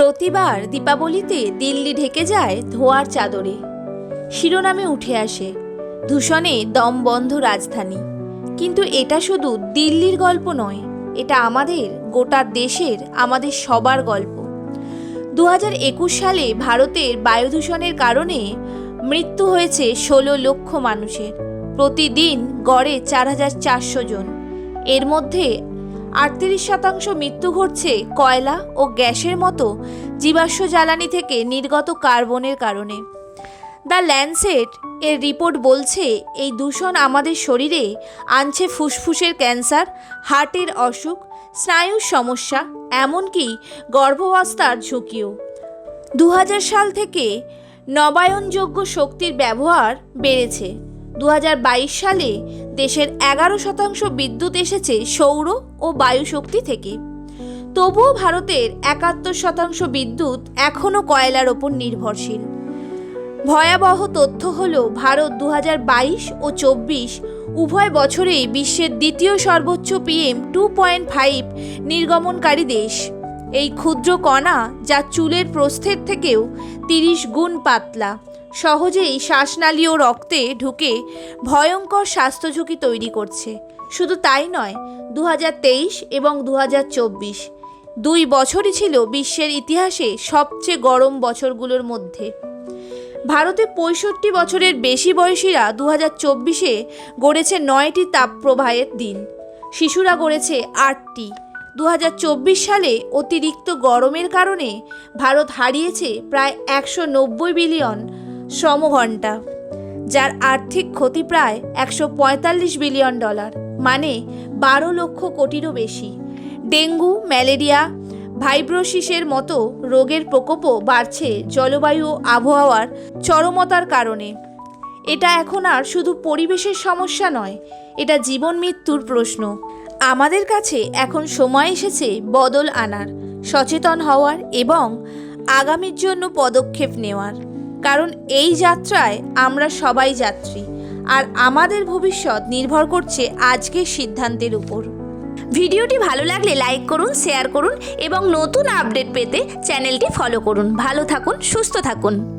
প্রতিবার দীপাবলিতে দিল্লি ঢেকে যায় ধোয়ার চাদরে। শিরোনামে উঠে আসে দূষণে দম বন্ধ রাজধানী। কিন্তু এটা শুধু দিল্লির গল্প নয়, এটা আমাদের, গোটা দেশের, আমাদের সবার গল্প। দু হাজার একুশ সালে ভারতের বায়ু দূষণের কারণে মৃত্যু হয়েছে ষোলো লক্ষ মানুষের। প্রতিদিন গড়ে চার হাজার চারশো জন। এর মধ্যে আটত্রিশ শতাংশ মৃত্যু ঘটছে কয়লা ও গ্যাসের মতো জীবাশ্ম জ্বালানি থেকে নির্গত কার্বনের কারণে। দ্য ল্যান্ডসেট এর রিপোর্ট বলছে, এই দূষণ আমাদের শরীরে আনছে ফুসফুসের ক্যান্সার, হার্টের অসুখ, স্নায়ুর সমস্যা, এমনকি গর্ভাবস্থার ঝুঁকিও। দু হাজার সাল থেকে নবায়নযোগ্য শক্তির ব্যবহার বেড়েছে। দু হাজার বাইশ সালে দেশের এগারো শতাংশ বিদ্যুৎ এসেছে সৌর ও বায়ু শক্তি থেকে। তবুও ভারতের একাত্তর শতাংশ বিদ্যুৎ এখনও কয়লার ওপর নির্ভরশীল। ভয়াবহ তথ্য হল, ভারত দু হাজার বাইশ ও চব্বিশ উভয় বছরেই বিশ্বের দ্বিতীয় সর্বোচ্চ পিএম টু পয়েন্ট ফাইভ নির্গমনকারী দেশ। এই ক্ষুদ্র কণা যা চুলের প্রস্থের থেকেও তিরিশ গুণ পাতলা। সহজেই শ্বাসনালী ও রক্তে ঢুকে ভয়ঙ্কর স্বাস্থ্য ঝুঁকি তৈরি করছে। শুধু তাই নয় দু এবং দু দুই বছরই ছিল বিশ্বের ইতিহাসে সবচেয়ে গরম বছরগুলোর মধ্যে। ভারতে পঁয়ষট্টি বছরের বেশি বয়সীরা দু হাজার চব্বিশে গড়েছে নয়টি তাপপ্রবাহের দিন। শিশুরা গড়েছে আটটি। দু হাজার চব্বিশ সালে অতিরিক্ত গরমের কারণে ভারত হারিয়েছে প্রায় একশো নব্বই বিলিয়ন শ্রমঘণ্টা যার আর্থিক ক্ষতি প্রায় একশো পঁয়তাল্লিশ বিলিয়ন ডলার মানে বারো লক্ষ কোটিরও বেশি। ডেঙ্গু, ম্যালেরিয়া, ভাইব্রোসিসের মতো রোগের প্রকোপও বাড়ছে জলবায়ু ও আবহাওয়ার চরমতার কারণে। এটা এখন আর শুধু পরিবেশের সমস্যা নয়, এটা জীবন মৃত্যুর প্রশ্ন। আমাদের কাছে এখন সময় এসেছে বদল আনার, সচেতন হওয়ার এবং আগামীর জন্য পদক্ষেপ নেওয়ার। কারণ এই যাত্রায় আমরা সবাই যাত্রী, আর আমাদের ভবিষ্যৎ নির্ভর করছে আজকের সিদ্ধান্তের উপর। ভিডিওটি ভালো লাগলে লাইক করুন, শেয়ার করুন এবং নতুন আপডেট পেতে চ্যানেলটি ফলো করুন। ভালো থাকুন, সুস্থ থাকুন।